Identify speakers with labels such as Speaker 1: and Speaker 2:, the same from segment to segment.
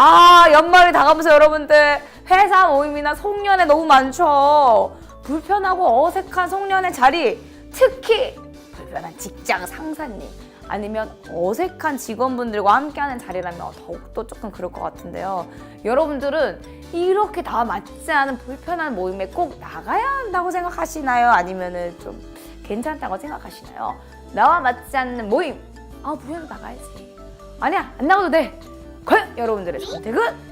Speaker 1: 아 연말이 다가면서 여러분들 회사 모임이나 송년회 너무 많죠. 불편하고 어색한 송년회 자리 특히 불편한 직장 상사님 아니면 어색한 직원분들과 함께하는 자리라면 더욱더 조금 그럴 것 같은데요. 여러분들은 이렇게 다 맞지 않은 불편한 모임에 꼭 나가야 한다고 생각하시나요? 아니면은 좀 괜찮다고 생각하시나요? 나와 맞지 않는 모임 아 불편해 나가야지 아니야 안 나가도 돼 과연 여러분들의 선택은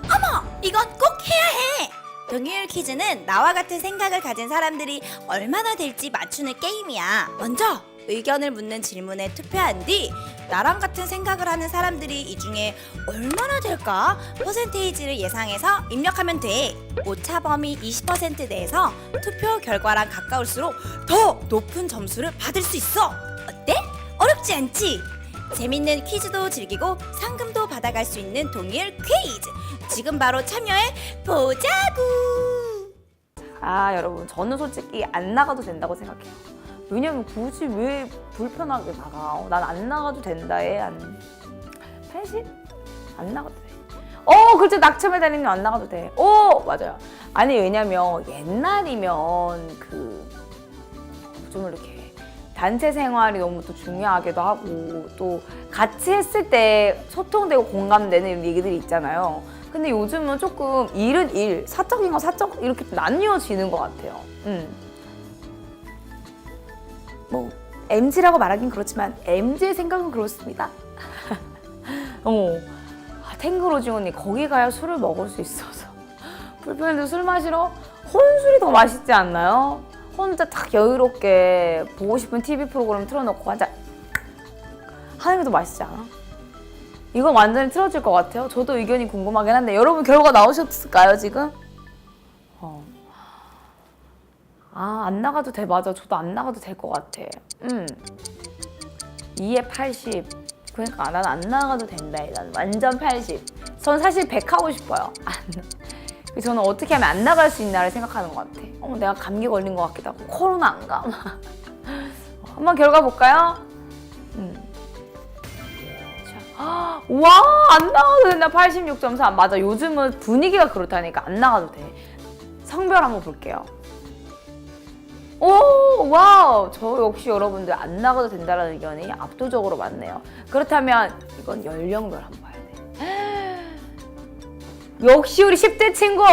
Speaker 2: 이건 꼭 해야 해. 동일 퀴즈는 나와 같은 생각을 가진 사람들이 얼마나 될지 맞추는 게임이야. 먼저 의견을 묻는 질문에 투표한 뒤 나랑 같은 생각을 하는 사람들이 이 중에 얼마나 될까 퍼센테이지를 예상해서 입력하면 돼. 오차 범위 20% 내에서 투표 결과랑 가까울수록 더 높은 점수를 받을 수 있어. 어때? 어렵지 않지? 재밌는 퀴즈도 즐기고 상금도 받아갈 수 있는 동일 퀴즈. 지금 바로 참여해 보자구.
Speaker 1: 아 여러분 저는 솔직히 안 나가도 된다고 생각해요 왜냐면 굳이 왜 불편하게 나가 난 안 나가도 된다 해한 80? 안 나가도 돼 어 그렇죠 낙첨에 다니면 안 나가도 돼 오 맞아요 아니 왜냐면 옛날이면 그 좀 이렇게 단체 생활이 너무 또 중요하기도 하고 또 같이 했을 때 소통되고 공감되는 이런 얘기들이 있잖아요. 근데 요즘은 조금 일은 일, 사적인 거 사적 이렇게 좀 나뉘어지는 것 같아요. 음. 뭐 MZ라고 말하긴 그렇지만 MZ의 생각은 그렇습니다. 어머, 아, 탱그로지 언니 거기 가야 술을 먹을 수 있어서 불편해도 술 마시러 혼술이 더 맛있지 않나요? 혼자 딱 여유롭게 보고 싶은 TV 프로그램 틀어놓고 한잔 하는 게 더 맛있지 않아? 이거 완전히 틀어질 것 같아요. 저도 의견이 궁금하긴 한데 여러분 결과 나오셨을까요 지금? 어. 아, 안 나가도 돼. 맞아. 저도 안 나가도 될 것 같아. 음. 2에 80. 그러니까 난 안 나가도 된다. 난 완전 80. 전 사실 100 하고 싶어요. 안 나- 저는 어떻게 하면 안 나갈 수 있나를 생각하는 것 같아. 어, 내가 감기 걸린 것 같기도 하고 코로나 안 가. 막. 한번 결과 볼까요? 음. 자, 와, 안 나가도 된다. 86.3. 맞아. 요즘은 분위기가 그렇다니까 안 나가도 돼. 성별 한번 볼게요. 오, 와우. 저 역시 여러분들 안 나가도 된다는 의견이 압도적으로 많네요. 그렇다면 이건 연령별 한번 봐야 돼. 역시 우리 10대 친구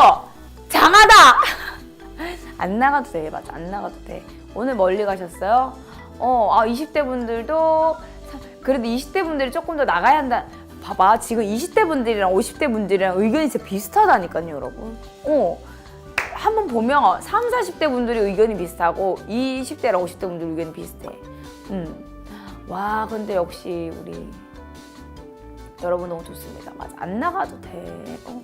Speaker 1: 장하다. 안 나가도 돼, 맞아. 안 나가도 돼. 오늘 멀리 가셨어요? 어, 아 20대 분들도 사- 그래도 20대 분들이 조금 더 나가야 한다. 봐봐, 지금 20대 분들이랑 50대 분들이랑 의견이 진짜 비슷하다니까요, 여러분. 어. 한번 보면 3, 40대 분들이 의견이 비슷하고 20대랑 50대 분들 의견이 비슷해. 음. 와, 근데 역시 우리 여러분 너무 좋습니다. 맞아. 안 나가도 돼. 어.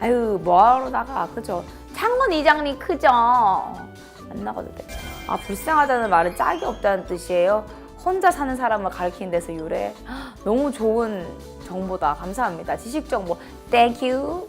Speaker 1: 아유, 뭐하러 나가. 그죠? 창원 이장님 크죠? 안 나가도 돼. 아, 불쌍하다는 말은 짝이 없다는 뜻이에요. 혼자 사는 사람을 가리키는 데서 유래. 헉, 너무 좋은 정보다. 감사합니다. 지식 정보. 땡큐.